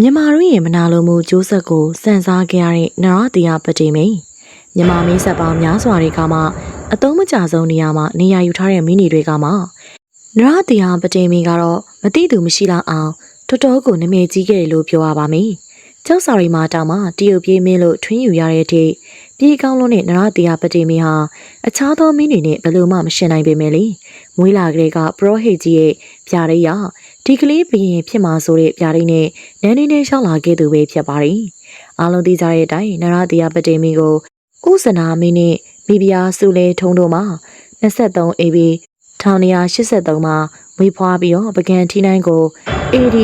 မြန်မာတို့ရဲ့မနာလိုမှုကျိုးဆက်ကိုစံစားခဲ့ရတဲ့နရတီယာပတိမိန်မြန်မာမင်းဆက်ပေါင်းများစွာတွေကမှအသုံးမကျဆုံးနေရာမှာနေရာယူထားတဲ့မင်းတွေကမှနရတီယာပတိမိန်ကတော့မတိသူမရှိလောက်အောင်တော်တော်ကိုနမဲကြီးခဲ့တယ်လို့ပြောရပါမယ်။ကျောက်စာရီမာတောင်မှတရုတ်ပြေးမင်းလို့ထွင်းယူရတဲ့အထိပြေးကောင်းလုံးနဲ့နရတီယာပတိမိန်ဟာအခြားသောမင်းတွေနဲ့ဘယ်လိုမှမရှင်နိုင်ပေမဲ့လေမွေးလာကလေးကပရောဟိတ်ကြီးရဲ့ပြာရိယ ဒီကလေးဘရင်ဖြစ်မှာဆိုတဲ့ပြာရိနဲ့နန်းနေနဲ့ရှောက်လာခဲ့သူပဲဖြစ်ပါတယ်။အားလုံးသိကြတဲ့အတိုင်းနရတီယာပတိမိန်ကိုဥစနာမင်းနဲ့မိဖုရားစုလဲထုံးတို့မှာ23 AB 1983မှာမွေးဖွားပြီးတော့ပကံထီနိုင်ကို AD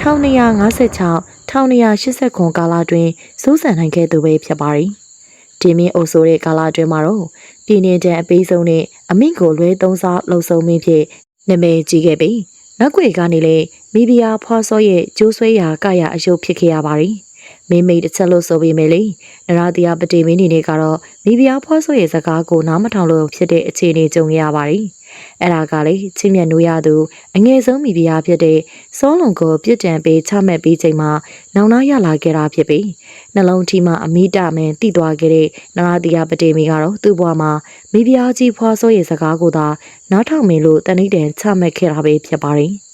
1256 1289ကာလတွင်စိုးစံနိုင်ခဲ့သူပဲဖြစ်ပါတယ်။ဒီမင်းအုပ်ဆိုတဲ့ကာလအတွင်းမှာတော့ပြည်내တန်အပေးဆုံးနဲ့အမိကိုလွဲသုံးစားလှုပ်ဆုံးမင်းဖြစ်နာမည်ကြီးခဲ့ပြီး နောက်ွယ်ကနေလေမိဖုရားဖွားစောရဲ့ကျိုးဆွဲရာကရအယုတ်ဖြစ်ခဲ့ရပါတယ်။မိမိတစ်ချက်လို့ဆိုပေမဲ့လေနရတရာပတိမင်းနေနဲ့ကတော့မိဖုရားဖွားစောရဲ့စကားကိုနားမထောင်လို့ဖြစ်တဲ့အခြေအနေကြုံရပါတယ်။ အဲ့ဒါကလေချင်းမြတ်နိုးရသူအငယ်ဆုံးမိဖုရားဖြစ်တဲ့စောလုံကိုပြစ်ဒဏ်ပေးချမှတ်ပြီးချိန်မှာနောင်နာရလာခဲ့တာဖြစ်ပြီးနှလုံးထီမှာအမိတမန်တိသွားခဲ့တဲ့နရတရာပတိမင်းကတော့သူ့ဘဝမှာမိဖုရားကြီးဖွားစောရဲ့စကားကိုသာနားထောင်မင်းလို့တဏိတန်ချမှတ်ခဲ့တာပဲဖြစ်ပါတယ်။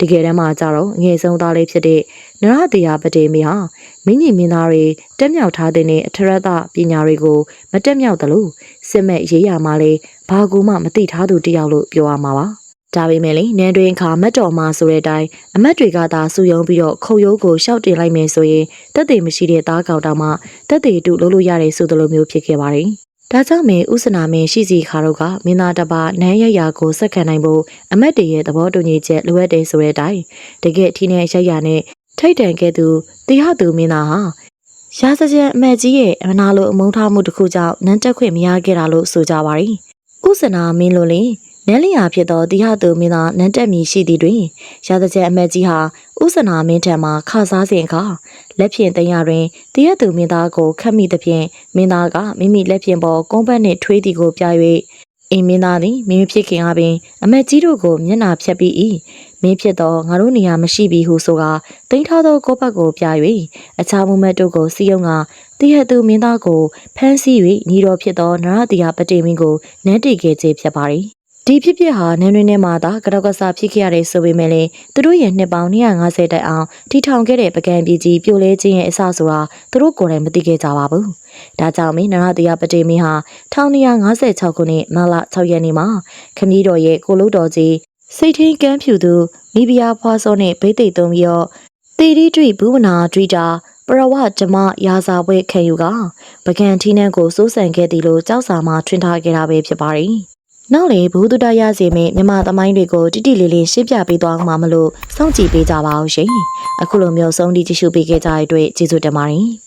တကယ်တမ်းမှာကြတော့အငယ်ဆုံးသားလေးဖြစ်တဲ့နရတရာပတိမီဟာမင်းကြီးမင်းသားတွေတက်မြောက်ထားတဲ့အထရတပညာတွေကိုမတက်မြောက်သလိုစစ်မဲ့ရေးရမှာလဲဘာကူမှမသိထားသူတယောက်လို့ပြောရမှာပါဒါပေမဲ့လေနန်းတွင်ခါမတ်တော်မှာဆိုတဲ့အတိုင်းအမတ်တွေကသာစူယုံပြီးတော့ခုတ်ရိုးကိုရှောက်တင်လိုက်မယ်ဆိုရင်တက်သေးမရှိတဲ့သားကောင်တောင်မှတက်သေးတူလို့လို့ရတယ်ဆိုသလိုမျိုးဖြစ်ခဲ့ပါတယ်။ ဒါကြောင့်မင်းဥစနာမင်းရှိစီခါတို့ကမင်းသားတစ်ပါးနန်းရရကိုစက်ခံနိုင်ဖို့အမတ်တွေရဲ့သဘောတူညီချက်လိုအပ်တယ်ဆိုတဲ့အတိုင်းတကယ်ထင်းတဲ့ရရနဲ့ထိတ်တန်ခဲ့သူတိဟသူမင်းသားဟာရာဇကြံအမတ်ကြီးရဲ့အမနာလိုအမုန်းထားမှုတစ်ခုကြောင့်နန်းတက်ခွင့်မရခဲ့တာလို့ဆိုကြပါတယ်။ဥစနာမင်းလိုလင် နန်းလျာဖြစ်သောတိဟသူမင်းသားနန်းတက်မီရှိသည်တွင်ရာဇကြံအမတ်ကြီးဟာဥစနာမင်းထံမှခစားစဉ်အခါလက်ဖြင့်တင်ရတွင်တိဟသူမင်းသားကိုခတ်မိသဖြင့်မင်းသားကမိမိလက်ဖြင့်ပေါ်ကုန်းပတ်နှင့်ထွေးသည်ကိုပြ၍အိမ်မင်းသားသည်မိမိဖြစ်ခင်အပင်အမတ်ကြီးတို့ကိုမျက်နာဖြတ်ပြီး၏မင်းဖြစ်သောငါတို့နေရာမရှိပြီဟုဆိုကာတင်ထားသောကိုပတ်ကိုပြ၍အခြားမူမတ်တို့ကိုစီယုံကတိဟသူမင်းသားကိုဖမ်းဆီး၍ညီတော်ဖြစ်သောနရတရာပတိမင်းကိုနန်းတီခဲ့ခြင်းဖြစ်ပါသည် ဒီဖြစ်ဖြစ်ဟာနန်းတွင်ထဲမှာသာကတော့ကစားဖြစ်ခဲ့ရတယ်ဆိုပေမဲ့လည်းသူတို့ရဲ့နှစ်ပေါင်း250တိုင်အောင်ထိထောင်ခဲ့တဲ့ပကံပြည်ကြီးပြိုလဲခြင်းရဲ့အစဆိုတာသူတို့ကိုယ်တိုင်မသိခဲ့ကြပါဘူး။ဒါကြောင့်မင်းနရတရာပတိမင်းဟာ1956ခုနှစ်မလ6ရက်နေ့မှာခမည်းတော်ရဲ့ကိုလို့တော်ကြီးစိတ်ထင်းကမ်းဖြူသူမိဖုရားဖွားစောနဲ့ဘိသိက်သုံးပြီးတော့တေရီတွိဘူဝနာဒွိတာပရဝဓမ္မရာဇာပွဲခံယူကပကံထီးနှန်းကိုစိုးစံခဲ့သည်လို့ကြောက်စာမှာထွင်ထားခဲ့တာပဲဖြစ်ပါတယ်။ နောက်လေဘူးတုဒရစီမင်းမြမသမိုင်းတွေကိုတိတိလေးလေးရှင်းပြပေးသွားမှာမလို့စောင့်ကြည့်ပေးကြပါအောင်ရှင်။အခုလိုမျိုးဆုံးဒီကြည့်ရှုပေးခဲ့ကြတဲ့အတွက်ကျေးဇူးတင်ပါတယ်။